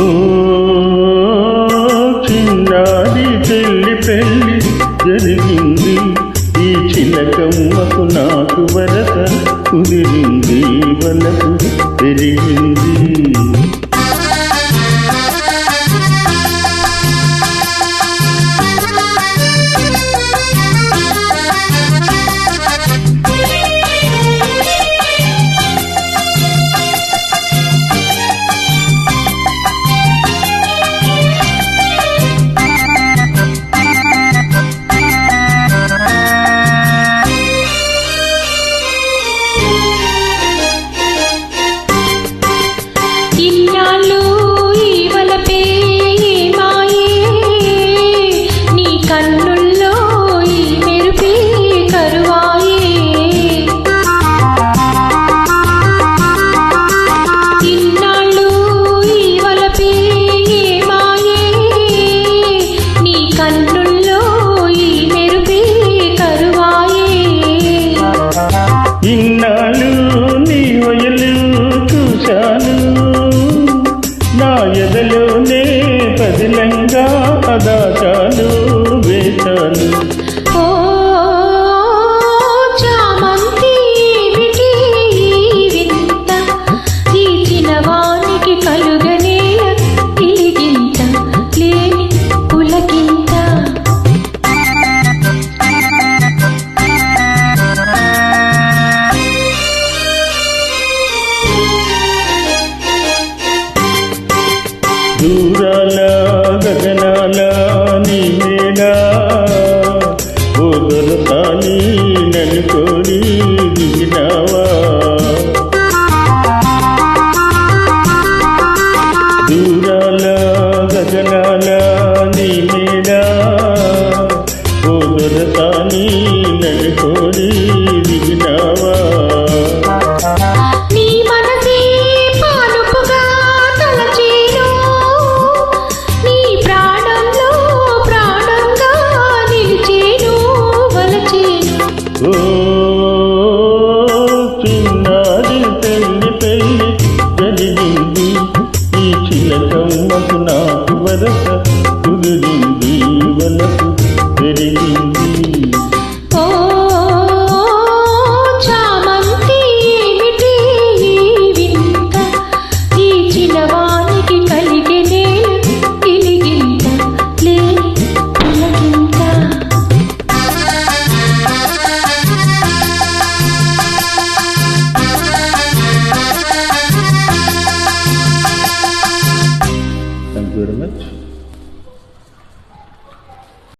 ఓ చిన్నారి పెళ్ళి పెళ్ళి జరిగింది. ఈ చిలకమ్మకు నాకు వరస కుదిరింది వలకు పెరిగింది. ఇన్నాళ్ళు నీ వయలు చూశాను. నా ఎదలోనే పదిలంగా పదాచాలు వేశాను. ನೀನಾ ಹೋಗದ ನೀ ನಡ್ಕೋಡಿ ದಿನವಾ చిన్నది పెళ్ళి పెళ్ళి జరిగింది. ఈ చిలకమ్మకు నాకు వరస look